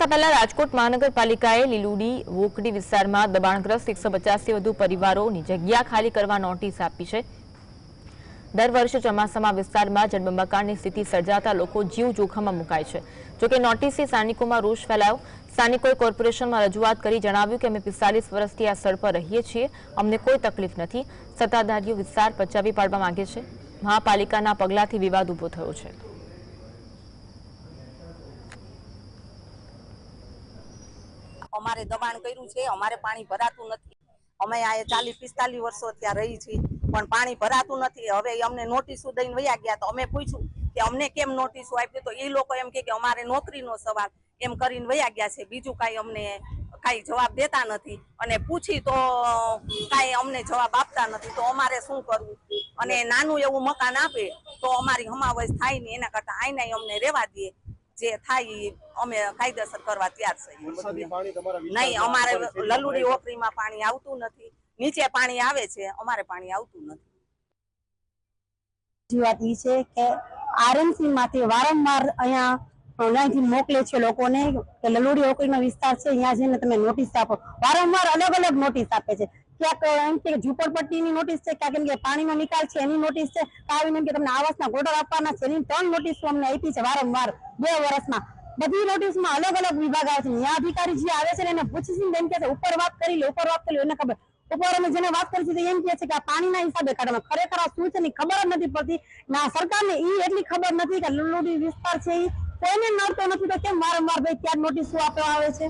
ચોમાસા પહેલા રાજકોટ મહાનગરપાલિકાએ લીલુડી, વોકડી વિસ્તારમાં દબાણગ્રસ્ત એકસો પચાસથી વધુ પરિવારોની જગ્યા ખાલી કરવા નોટિસ આપી છે. દર વર્ષે ચોમાસામાં વિસ્તારમાં જળબંબાકારની સ્થિતિ સર્જાતા લોકો જીવ જોખમમાં મુકાય છે. જોકે નોટિસથી સ્થાનિકોમાં રોષ ફેલાયો. સ્થાનિકોએ કોર્પોરેશનમાં રજૂઆત કરી જણાવ્યું કે અમે પિસ્તાલીસ વર્ષથી આ સ્થળ પર રહીએ છીએ. અમને કોઈ તકલીફ નથી. સત્તાધારીઓ વિસ્તાર પચાવી પાડવા માંગે છે. મહાપાલિકાના પગલાંથી વિવાદ ઊભો થયો છે. અમારે દબાણ કર્યું છે, અમારે પાણી ભરાતું નથી. અમે આ ચાલીસ પિસ્તાલીસ વર્ષો ત્યાં રહી છીએ, પણ પાણી ભરાતું નથી. હવે અમને નોટિસો દઈને વયા ગયા તો અમે પૂછ્યું કે અમને કેમ નોટિસો આપી તો એ લોકો એમ કે અમારે નોકરીનો સવાલ એમ કરીને વયા ગયા છે. બીજું કાંઈ અમને કાંઈ જવાબ દેતા નથી. અને પૂછી તો કાંઈ અમને જવાબ આપતા નથી. તો અમારે શું કરવું? અને નાનું એવું મકાન આપે તો અમારી હમાવશ થાય ને એના કરતાં આઈને અમને રહેવા દે. જે થાય અમે કાયદેસર કરવા તૈયાર છીએ નહીં અમારે લલુડી ઓપરીમાં પાણી આવતું નથી. નીચે પાણી આવે છે અમારે પાણી આવતું નથી. વાત ઈ છે કે આરએમસી માંથી વારંવાર અહીંયા અહીંયાથી મોકલે છે લોકોને કે લલુડી ઓકરીનો વિસ્તાર છે અહીંયા જઈને તમે નોટિસ આપો. વારંવાર અલગ અલગ નોટિસ આપે છે. કે ઝૂંપડપટ્ટીની નોટિસ છે ક્યાંક એમ કે પાણીનો નિકાલ છે, એની નોટિસ છે. આવીને એમ કે તમને આવાસના ગોટર આપવાના છે, એની ત્રણ નોટિસો અમને આપી છે વારંવાર, બે વર્ષમાં. બધી નોટિસમાં અલગ અલગ વિભાગ આવે છે. ન્યાય અધિકારી જે આવે છે એને પૂછીને એમ કે છે, ઉપર વાત કરી લે, ઉપર વાત કરી લે. એને ખબર. ઉપર અમે જેને વાત કરી છે એમ કહે છે કે આ પાણીના હિસાબે કાઢવામાં ખરેખર આ શું છે ની ખબર જ નથી પડતી. ના, સરકારને ઈ એટલી ખબર નથી કે લુલુડી વિસ્તાર છે ઈ કોઈને નડતો નથી. તો કેમ વારંવાર ભાઈ ક્યાં નોટિસો આપવા આવે છે?